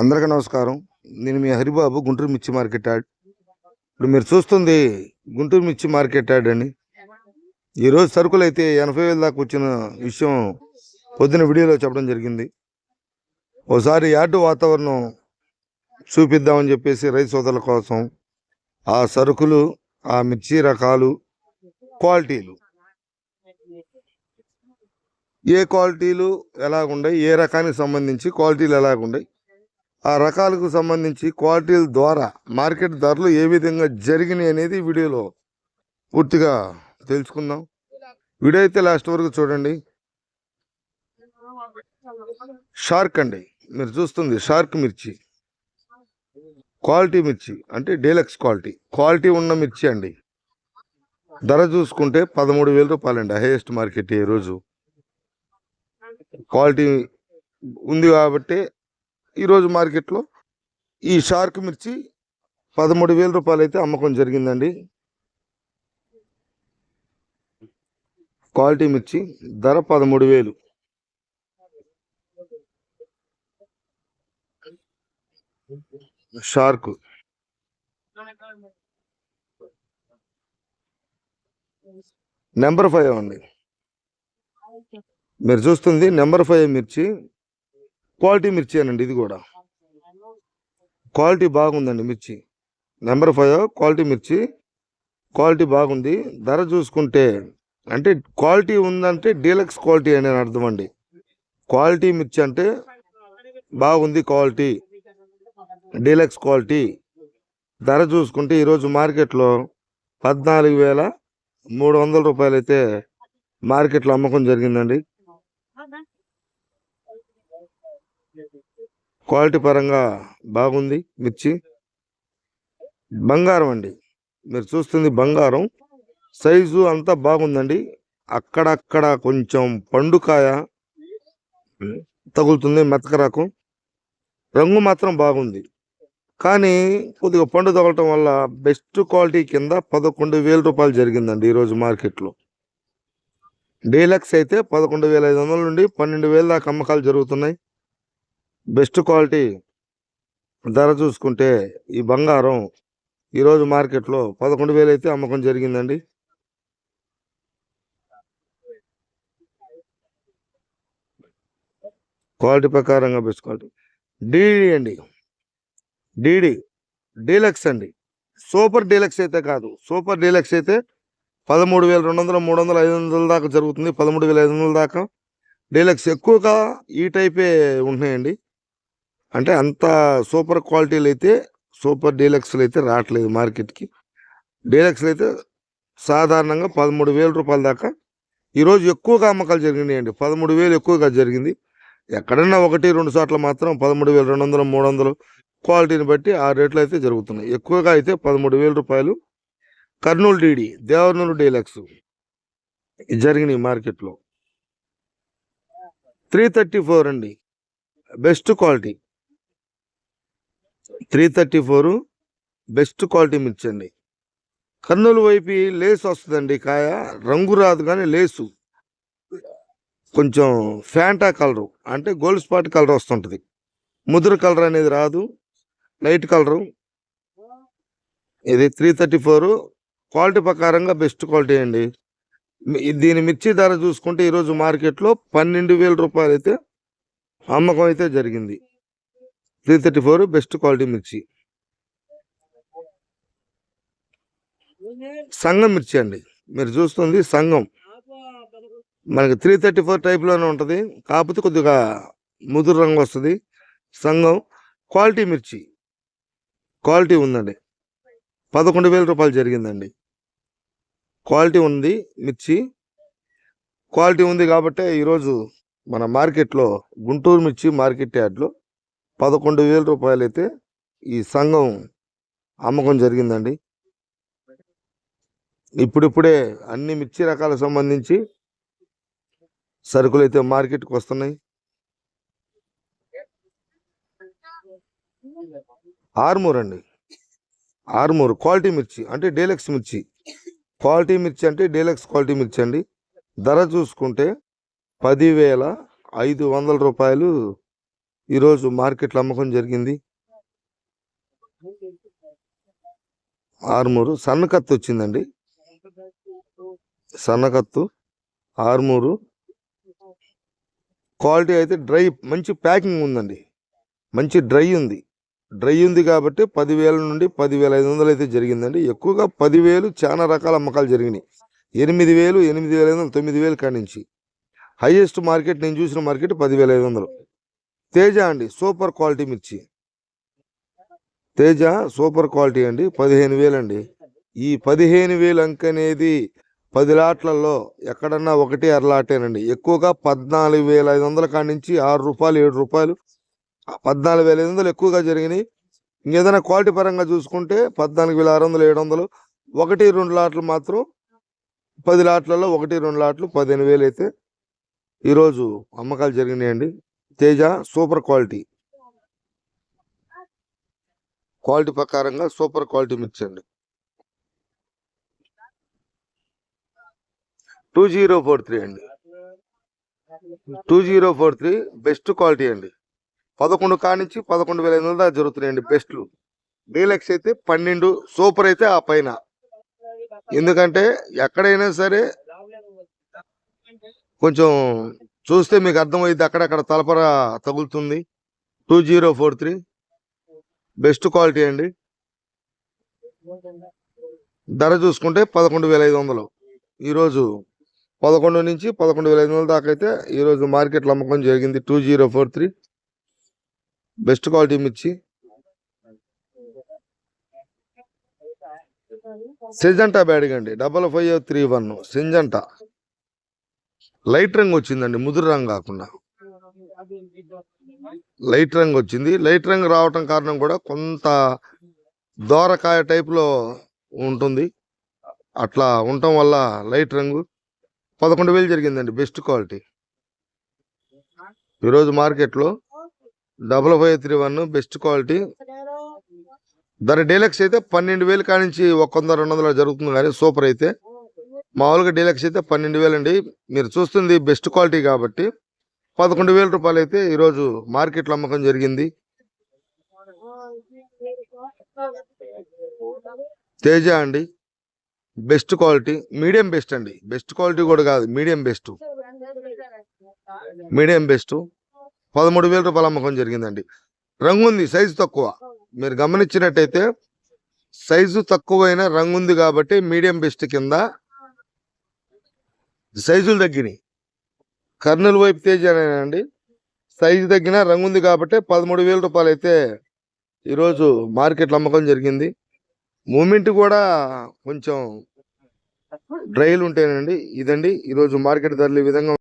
అందరికీ నమస్కారం. నేను మీ హరిబాబు గుంటూరు మిర్చి మార్కెట్ యాడ్. ఇప్పుడు మీరు చూస్తుంది గుంటూరు మిర్చి మార్కెట్ యాడ్ అండి ఈరోజు సరుకులు అయితే ఎనభై వేల దాకా వచ్చిన విషయం పొద్దున వీడియోలో చెప్పడం జరిగింది. ఒకసారి యార్డు వాతావరణం చూపిద్దామని చెప్పేసి రైతు సోదరుల కోసం ఆ సరుకులు ఆ మిర్చి రకాలు క్వాలిటీలు. ఏ క్వాలిటీలు ఎలాగుండయి ఏ రకానికి సంబంధించి క్వాలిటీలు ఎలాగుండయి ఆ రకాలకు సంబంధించి క్వాలిటీల ద్వారా మార్కెట్ ధరలు ఏ విధంగా జరిగినాయి అనేది వీడియోలో పూర్తిగా తెలుసుకుందాం. వీడియో అయితే లాస్ట్ వరకు చూడండి. షార్క్ అండి. మీరు చూస్తుంది షార్క్ మిర్చి. క్వాలిటీ మిర్చి అంటే డీలక్స్ క్వాలిటీ. క్వాలిటీ ఉన్న మిర్చి అండి. ధర చూసుకుంటే పదమూడు వేల రూపాయలండి హైయెస్ట్ మార్కెట్ ఈరోజు క్వాలిటీ ఉంది కాబట్టి ఈరోజు మార్కెట్లో ఈ షార్క్ మిర్చి పదమూడు వేల రూపాయలు అయితే అమ్మకం జరిగిందండి. క్వాలిటీ మిర్చి ధర పదమూడు వేలు. షార్క్. నెంబర్ ఫైవ్ అండి మీరు చూస్తుంది నెంబర్ ఫైవ్ మిర్చి క్వాలిటీ మిర్చి అనండి ఇది కూడా. క్వాలిటీ బాగుందండి మిర్చి. నెంబర్ ఫైవ్ క్వాలిటీ మిర్చి. క్వాలిటీ బాగుంది. ధర చూసుకుంటే అంటే క్వాలిటీ ఉందంటే డీలక్స్ క్వాలిటీ అని అర్థం అండి. క్వాలిటీ మిర్చి అంటే బాగుంది క్వాలిటీ. Deluxe quality. ధర చూసుకుంటే ఈరోజు మార్కెట్లో పద్నాలుగు వేల మూడు వందల రూపాయలు అయితే మార్కెట్లో అమ్మకం జరిగిందండి. క్వాలిటీ పరంగా బాగుంది మిర్చి. బంగారం అండి. మీరు చూస్తుంది బంగారం. సైజు అంతా బాగుందండి. అక్కడక్కడ కొంచెం పండుకాయ తగులుతుంది మెతక రకం. రంగు మాత్రం బాగుంది. కానీ కొద్దిగా పండు తగలటం వల్ల బెస్ట్ క్వాలిటీ కింద పదకొండు వేల రూపాయలు జరిగిందండి ఈరోజు మార్కెట్లో. డీలక్స్ అయితే పదకొండు వేల ఐదు వందల నుండి పన్నెండు వేల దాకా అమ్మకాలు జరుగుతున్నాయి. బెస్ట్ క్వాలిటీ ధర చూసుకుంటే ఈ బంగారం ఈరోజు మార్కెట్లో పదకొండు వేలు అయితే అమ్మకం జరిగిందండి. క్వాలిటీ ప్రకారంగా బెస్ట్ క్వాలిటీ. డీడీ అండి. డీడీ డీలక్స్ అండి. సూపర్ డీలక్స్ అయితే కాదు. సూపర్ డీలక్స్ అయితే పదమూడు వేల రెండు వందల మూడు వందల ఐదు వందల దాకా జరుగుతుంది. పదమూడు వేల ఐదు వందల దాకా డీలక్స్ ఎక్కువగా ఈ టైపే ఉంటున్నాయండి. అంటే అంత సూపర్ క్వాలిటీలు అయితే సూపర్ డీలక్స్లు అయితే రావట్లేదు మార్కెట్కి. డీలక్స్లు అయితే సాధారణంగా పదమూడు వేల రూపాయల దాకా. ఈరోజు ఎక్కువగా అమ్మకాలు జరిగినాయండి. పదమూడు వేలు ఎక్కువగా జరిగింది. ఎక్కడన్నా ఒకటి రెండు చోట్ల మాత్రం పదమూడు వేల రెండు వందలు మూడు వందలు క్వాలిటీని బట్టి ఆ రేట్లు అయితే జరుగుతున్నాయి. ఎక్కువగా అయితే పదమూడు వేల రూపాయలు కర్నూలు డీడీ దేవరనూరు డీలక్స్ జరిగినాయి మార్కెట్లో. త్రీ థర్టీ ఫోర్ అండి. Best quality. Three thirty four best quality మిర్చి అండి కర్నూలు వైపు లేస్ వస్తుందండి కాయ. రంగు రాదు కానీ లేసు. కొంచెం ఫ్యాంటా కలరు. అంటే గోల్డ్ స్పాట్ కలర్ వస్తుంటుంది. ముదురు కలర్ అనేది రాదు. Light colour. ఇది త్రీ థర్టీ ఫోర్ క్వాలిటీ ప్రకారంగా బెస్ట్ క్వాలిటీ అండి. దీని మిర్చి ధర చూసుకుంటే ఈరోజు మార్కెట్లో పన్నెండు వేల రూపాయలు అయితే అమ్మకం అయితే జరిగింది. Three thirty four best quality మిర్చి. సంగం మిర్చి అండి. మీరు చూస్తుంది సంగం మనకి త్రీ థర్టీ ఫోర్ టైప్లోనే ఉంటుంది. కాకపోతే కొద్దిగా ముదురు రంగు వస్తుంది. సంగం క్వాలిటీ మిర్చి. క్వాలిటీ ఉందండి. పదకొండు వేల రూపాయలు జరిగిందండి. క్వాలిటీ ఉంది మిర్చి. క్వాలిటీ ఉంది కాబట్టి ఈరోజు మన మార్కెట్లో గుంటూరు మిర్చి మార్కెట్ యార్డ్లో పదకొండు వేల రూపాయలు అయితే ఈ సంఘం అమ్మకం జరిగిందండి. ఇప్పుడిప్పుడే అన్ని మిర్చి రకాలకు సంబంధించి సరుకులు అయితే మార్కెట్కి వస్తున్నాయి. ఆర్మూర్ అండి. ఆర్మూర్ క్వాలిటీ మిర్చి అంటే డీలక్స్ మిర్చి. క్వాలిటీ మిర్చి అంటే డీలక్స్ క్వాలిటీ మిర్చి అండి. ధర చూసుకుంటే పదివేల ఐదు వందల రూపాయలు ఈరోజు మార్కెట్లో అమ్మకం జరిగింది. ఆరుమూరు సన్నకత్తు వచ్చిందండి. సన్నకత్తు ఆరుమూరు. క్వాలిటీ అయితే డ్రై మంచి ప్యాకింగ్ ఉందండి. మంచి డ్రై ఉంది. డ్రై ఉంది కాబట్టి పదివేల నుండి పదివేల ఐదు వందలు అయితే జరిగిందండి. ఎక్కువగా పదివేలు చాలా రకాల అమ్మకాలు జరిగినాయి. ఎనిమిది వేలు ఎనిమిది వేల ఐదు వందలు తొమ్మిది వేలు కాడి నుంచి. హైయెస్ట్ మార్కెట్ నేను చూసిన మార్కెట్ పదివేల ఐదు వందలు. తేజ అండి సూపర్ క్వాలిటీ మిర్చి. తేజ సూపర్ క్వాలిటీ అండి పదిహేను వేలండి. ఈ పదిహేను వేలు అంక అనేది పది లాట్లలో ఎక్కడన్నా ఒకటి అరలాటేనండి ఎక్కువగా పద్నాలుగు వేల ఐదు వందల కాడి నుంచి ఆరు రూపాయలు ఏడు రూపాయలు. పద్నాలుగు వేల ఐదు వందలు ఎక్కువగా జరిగినాయి. ఇంకేదైనా క్వాలిటీ పరంగా చూసుకుంటే పద్నాలుగు వేల ఆరు వందలు ఏడు వందలు. ఒకటి రెండు లాట్లు మాత్రం పది లాట్లలో ఒకటి రెండు లాట్లు పదిహేను వేలు అయితే ఈరోజు అమ్మకాలు జరిగినాయండి. Teja super quality. క్వాలిటీ ప్రకారంగా సూపర్ క్వాలిటీ మిర్చి అండి. టూ జీరో ఫోర్ త్రీ అండి. Two zero four three best quality అండి. పదకొండు కానించి పదకొండు వేల ఐదు వందల దాకా జరుగుతున్నాయండి బెస్ట్లు. డీలక్స్ అయితే పన్నెండు సూపర్ అయితే ఆ పైన. ఎందుకంటే ఎక్కడైనా సరే కొంచెం చూస్తే మీకు అర్థమైంది అక్కడక్కడ తలపర తగులుతుంది. Two zero four three. Best quality అండి. ధర చూసుకుంటే పదకొండు వేల ఐదు వందలు. ఈరోజు పదకొండు నుంచి పదకొండు వేల ఐదు వందల దాకా అయితే ఈరోజు మార్కెట్లో అమ్మకం జరిగింది two zero four three. Best quality మిర్చి. సెజంటా బ్యాడ్గా అండి. Double five three one. Syngenta. Light రంగు వచ్చిందండి ముదురు రంగు కాకుండా. లైట్ రంగు వచ్చింది. లైట్ రంగు రావటం కారణం కూడా కొంత దోరకాయ టైప్లో ఉంటుంది. అట్లా ఉండటం వల్ల లైట్ రంగు పదకొండు వేలు జరిగిందండి బెస్ట్ క్వాలిటీ. ఈరోజు మార్కెట్లో double five three one best quality. దాని డీలక్స్ అయితే పన్నెండు వేలు కానించి ఒక వంద రెండు వందలు జరుగుతుంది కానీ సూపర్ అయితే. మామూలుగా డీలక్స్ అయితే పన్నెండు వేలు అండి మీరు చూస్తుంది బెస్ట్ క్వాలిటీ కాబట్టి పదకొండు వేల రూపాయలు అయితే ఈరోజు మార్కెట్లో అమ్మకం జరిగింది. తేజ అండి. బెస్ట్ క్వాలిటీ మీడియం బెస్ట్ అండి. బెస్ట్ క్వాలిటీ కూడా కాదు మీడియం బెస్ట్. Medium best. పదమూడు వేల రూపాయల అమ్మకం జరిగిందండి. రంగు ఉంది సైజు తక్కువ. మీరు గమనించినట్టయితే సైజు తక్కువైన రంగు ఉంది కాబట్టి మీడియం బెస్ట్ కింద సైజులు తగ్గినాయి. కర్నూలు వైపు తేజ అండి. సైజు తగ్గిన రంగు ఉంది కాబట్టి పదమూడు వేల రూపాయలు అయితే ఈరోజు మార్కెట్లో అమ్మకం జరిగింది. మూమెంట్ కూడా కొంచెం డ్రైలు ఉంటాయనండి ఇదండి. ఈరోజు మార్కెట్ ధరలు ఈ విధంగా